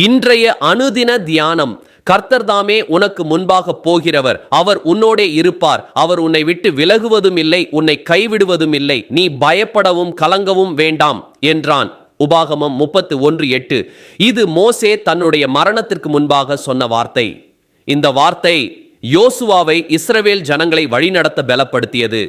இன்றைய அனுதின தியானம் கர்த்தர் தாமே உனக்கு முன்பாக போகிறவர். அவர் உன்னோடே இருப்பார். அவர் உன்னை விட்டு விலகுவதும் இல்லை உன்னை கைவிடுவதும் இல்லை. நீ பயப்படவும் கலங்கவும் வேண்டாம் என்றான். உபாகமம் முப்பத்து ஒன்று எட்டு. இது மோசே தன்னுடைய மரணத்திற்கு முன்பாக சொன்ன வார்த்தை. இந்த வார்த்தை யோசுவாவை இஸ்ரவேல் ஜனங்களை வழிநடத்த பலப்படுத்தியது.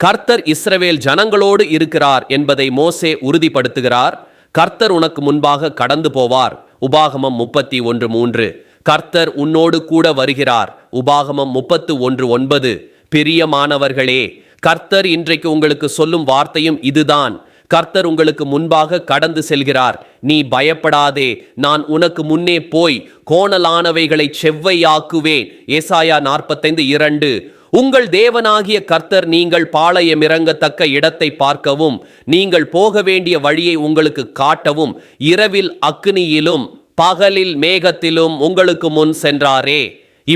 கர்த்தர் இஸ்ரவேல் ஜனங்களோடு இருக்கிறார் என்பதை மோசே உறுதிப்படுத்துகிறார். கர்த்தர் உனக்கு முன்பாக கடந்து போவார். உபாகமம் முப்பத்தி ஒன்று மூன்று. கர்த்தர் உன்னோடு கூட வருகிறார். உபாகமம் முப்பத்து ஒன்று ஒன்பது. பிரியமானவர்களே கர்த்தர் இன்றைக்கு உங்களுக்கு சொல்லும் வார்த்தையும் இதுதான். கர்த்தர் உங்களுக்கு முன்பாக கடந்து செல்கிறார். நீ பயப்படாதே நான் உனக்கு முன்னே போய் கோணலானவைகளை செவ்வையாக்குவேன். ஏசாயா நாற்பத்தைந்து இரண்டு. உங்கள் தேவனாகிய கர்த்தர் நீங்கள் பாளையம் இறங்கத்தக்க இடத்தை பார்க்கவும் நீங்கள் போக வேண்டிய வழியை உங்களுக்கு காட்டவும் இரவில் அக்னியிலும் பகலில் மேகத்திலும் உங்களுக்கு முன் சென்றாரே.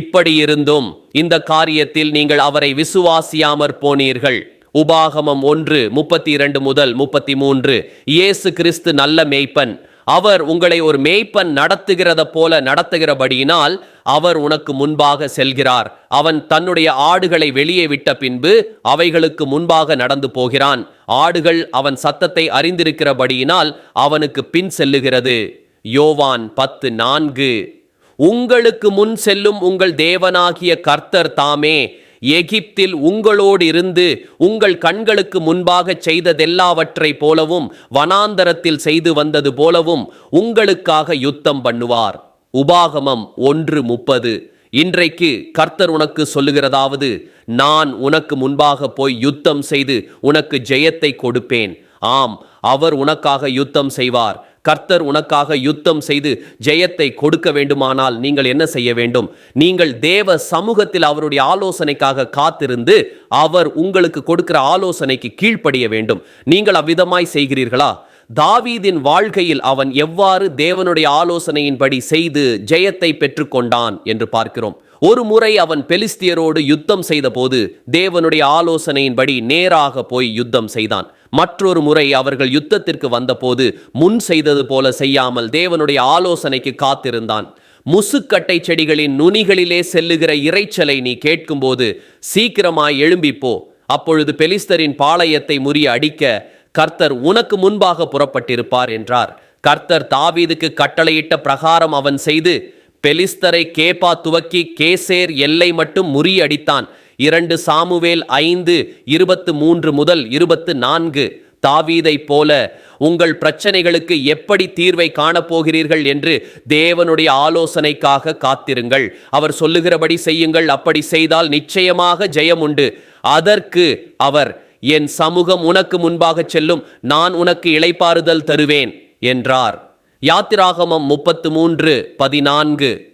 இப்படி இருந்தும் இந்த காரியத்தில் நீங்கள் அவரை விசுவாசியாமற் போனீர்கள். உபாகமம் ஒன்று முப்பத்தி இரண்டு முதல் முப்பத்தி மூன்று. இயேசு கிறிஸ்து நல்ல மேய்ப்பன். அவர் உங்களை ஒரு மேய்ப்பன் நடத்துகிறத போல நடத்துகிறபடியினால் அவர் உனக்கு முன்பாக செல்கிறார். அவன் தன்னுடைய ஆடுகளை வெளியே விட்ட பின்பு அவைகளுக்கு முன்பாக நடந்து போகிறான். ஆடுகள் அவன் சத்தத்தை அறிந்திருக்கிறபடியினால் அவனுக்கு பின் செல்லுகிறது. யோவான் பத்து நான்கு. உங்களுக்கு முன் செல்லும் உங்கள் தேவனாகிய கர்த்தர் தாமே எகிப்தில் உங்களோடு இருந்து உங்கள் கண்களுக்கு முன்பாக செய்ததெல்லாவற்றை போலவும் வனாந்தரத்தில் செய்து வந்தது போலவும் உங்களுக்காக யுத்தம் பண்ணுவார். உபாகமம் ஒன்று முப்பது. இன்றைக்கு கர்த்தர் உனக்கு சொல்லுகிறதாவது நான் உனக்கு முன்பாக போய் யுத்தம் செய்து உனக்கு ஜெயத்தை கொடுப்பேன். ஆம் அவர் உனக்காக யுத்தம் செய்வார். கர்த்தர் உனக்காக யுத்தம் செய்து ஜெயத்தை கொடுக்க வேண்டுமானால் நீங்கள் என்ன செய்ய வேண்டும்? நீங்கள் தேவ சமூகத்தில் அவருடைய ஆலோசனைக்காக காத்திருந்து அவர் உங்களுக்கு கொடுக்கிற ஆலோசனைக்கு கீழ்ப்படிய வேண்டும். நீங்கள் அவ்விதமாய் செய்கிறீர்களா? தாவீதின் வாழ்க்கையில் அவன் எவ்வாறு தேவனுடைய ஆலோசனையின்படி செய்து ஜெயத்தை பெற்றுக்கொண்டான் என்று பார்க்கிறோம். ஒரு முறை அவன் பெலிஸ்தியரோடு யுத்தம் செய்தபோது தேவனுடைய ஆலோசனையின்படி நேராக போய் யுத்தம் செய்தான். மற்றொரு முறை அவர்கள் யுத்தத்திற்கு வந்தபோது முன் செய்தது போல செய்யாமல் தேவனுடைய ஆலோசனைக்கு காத்திருந்தான். முசுக்கட்டை செடிகளின் நுனிகளிலே செல்லுகிற இரைச்சலை நீ கேட்கும்போது சீக்கிரமாய் எழும்பிப்போ. அப்பொழுது பெலிஸ்தரின் பாளையத்தை முறிய அடிக்க கர்த்தர் உனக்கு முன்பாக புறப்பட்டிருப்பார் என்றார். கர்த்தர் தாவீதுக்கு கட்டளையிட்ட பிரகாரம் அவன் செய்து பெலிஸ்தரை கேபா துவக்கி கேசேர் எல்லை மட்டும் முறியடித்தான். இரண்டு சாமுவேல் ஐந்து இருபத்து மூன்று முதல் இருபத்து நான்கு. தாவீதைப் போல உங்கள் பிரச்சனைகளுக்கு எப்படி தீர்வை காணப்போகிறீர்கள் என்று தேவனுடைய ஆலோசனைக்காக காத்திருங்கள். அவர் சொல்லுகிறபடி செய்யுங்கள். அப்படி செய்தால் நிச்சயமாக ஜெயம் உண்டு. அதற்கு அவர் என் சமூகம் உனக்கு முன்பாக செல்லும். நான் உனக்கு இளைப்பாறுதல் தருவேன் என்றார். யாத்திராகமம் முப்பத்து மூன்று பதினான்கு.